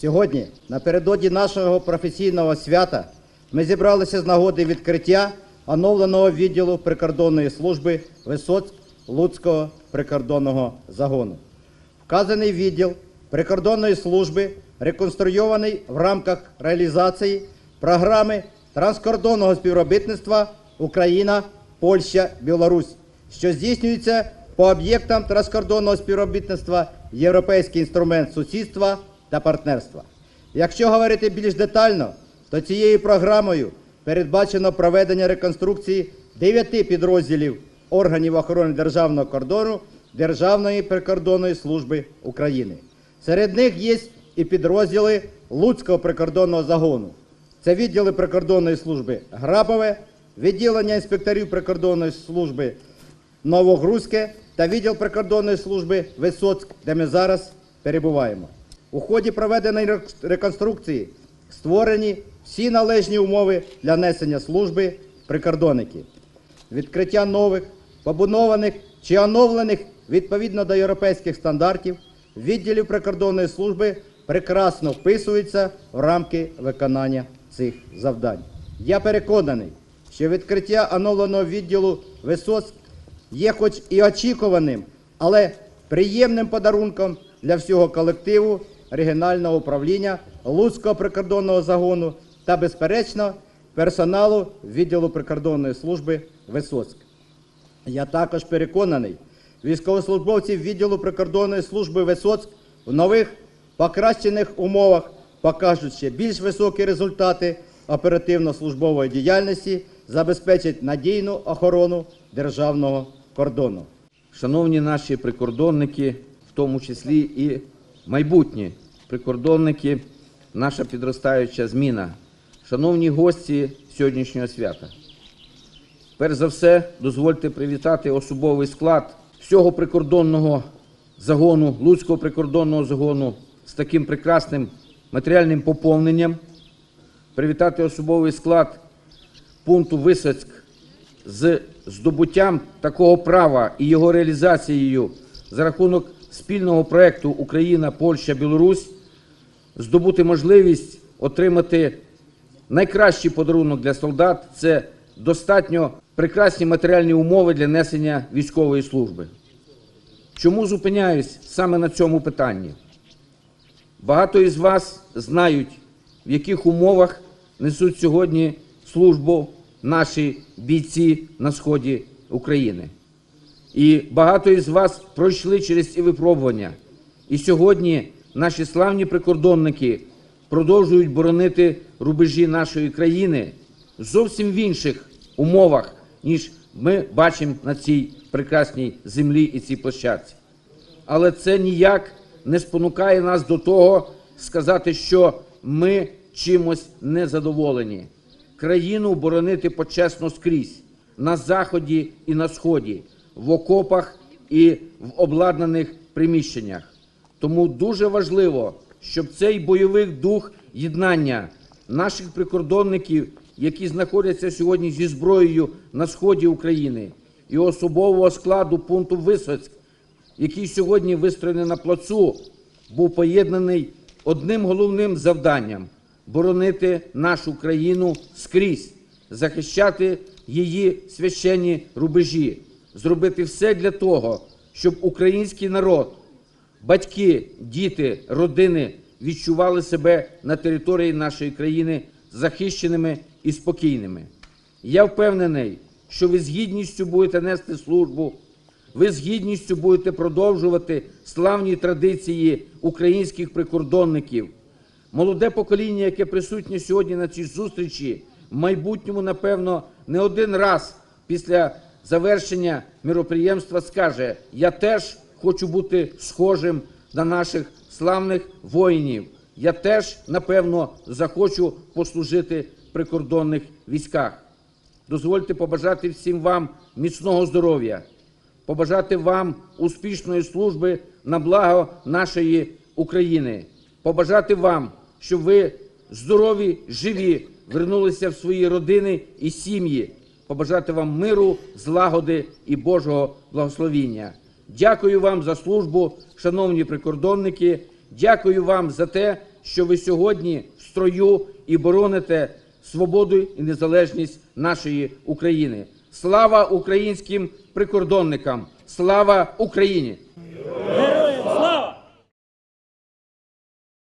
Сьогодні, напередодні нашого професійного свята, ми зібралися з нагоди відкриття оновленого відділу прикордонної служби Висоцьк Луцького прикордонного загону. Вказаний відділ прикордонної служби реконструйований в рамках реалізації програми транскордонного співробітництва Україна, Польща, Білорусь, що здійснюється по об'єктам транскордонного співробітництва Європейський інструмент сусідства та партнерства. Якщо говорити більш детально, то цією програмою передбачено проведення реконструкції дев'яти підрозділів органів охорони державного кордону Державної прикордонної служби України. Серед них є і підрозділи Луцького прикордонного загону. Це відділи прикордонної служби Грабове, відділення інспекторів прикордонної служби Новогрузьке та відділ прикордонної служби Висоцьк, де ми зараз перебуваємо. У ході проведеної реконструкції створені всі належні умови для несення служби прикордонників. Відкриття нових, побудованих чи оновлених відповідно до європейських стандартів відділів прикордонної служби прекрасно вписуються в рамки виконання цих завдань. Я переконаний, що відкриття оновленого відділу Висоцьк є хоч і очікуваним, але приємним подарунком для всього колективу регіонального управління Луцького прикордонного загону та, безперечно, персоналу відділу прикордонної служби Висоцьк. Я також переконаний, військовослужбовці відділу прикордонної служби Висоцьк в нових покращених умовах покажуть ще більш високі результати оперативно-службової діяльності, забезпечать надійну охорону державного кордону. Шановні наші прикордонники, в тому числі і майбутні прикордонники, наша підростаюча зміна. Шановні гості сьогоднішнього свята. Перш за все, дозвольте привітати особовий склад всього прикордонного загону, Луцького прикордонного загону з таким прекрасним матеріальним поповненням. Привітати особовий склад пункту Висоцьк з здобуттям такого права і його реалізацією за рахунок спільного проекту Україна, Польща, Білорусь, здобути можливість отримати найкращий подарунок для солдат це достатньо прекрасні матеріальні умови для несення військової служби. Чому зупиняюсь саме на цьому питанні? Багато із вас знають, в яких умовах несуть сьогодні службу наші бійці на сході України. І багато із вас пройшли через ці випробування. І сьогодні наші славні прикордонники продовжують боронити рубежі нашої країни зовсім в інших умовах, ніж ми бачимо на цій прекрасній землі і цій площадці. Але це ніяк не спонукає нас до того сказати, що ми чимось не задоволені. Країну боронити почесно скрізь на заході і на сході, в окопах і в обладнаних приміщеннях. Тому дуже важливо, щоб цей бойовий дух єднання наших прикордонників, які знаходяться сьогодні зі зброєю на сході України, і особового складу пункту Висоцьк, який сьогодні вистроєний на плацу, був поєднаний одним головним завданням боронити нашу країну скрізь, захищати її священні рубежі, зробити все для того, щоб український народ, батьки, діти, родини відчували себе на території нашої країни захищеними і спокійними. Я впевнений, що ви з гідністю будете нести службу, ви з гідністю будете продовжувати славні традиції українських прикордонників. Молоде покоління, яке присутнє сьогодні на цій зустрічі, в майбутньому, напевно, не один раз після завершення міроприємства скаже: Я теж хочу бути схожим на наших славних воїнів. Я теж, напевно, захочу послужити в прикордонних військах. Дозвольте побажати всім вам міцного здоров'я, побажати вам успішної служби на благо нашої України, побажати вам, щоб ви здорові, живі, вернулися в свої родини і сім'ї, побажати вам миру, злагоди і Божого благословіння. Дякую вам за службу, шановні прикордонники. Дякую вам за те, що ви сьогодні в строю і бороните свободу і незалежність нашої України. Слава українським прикордонникам! Слава Україні!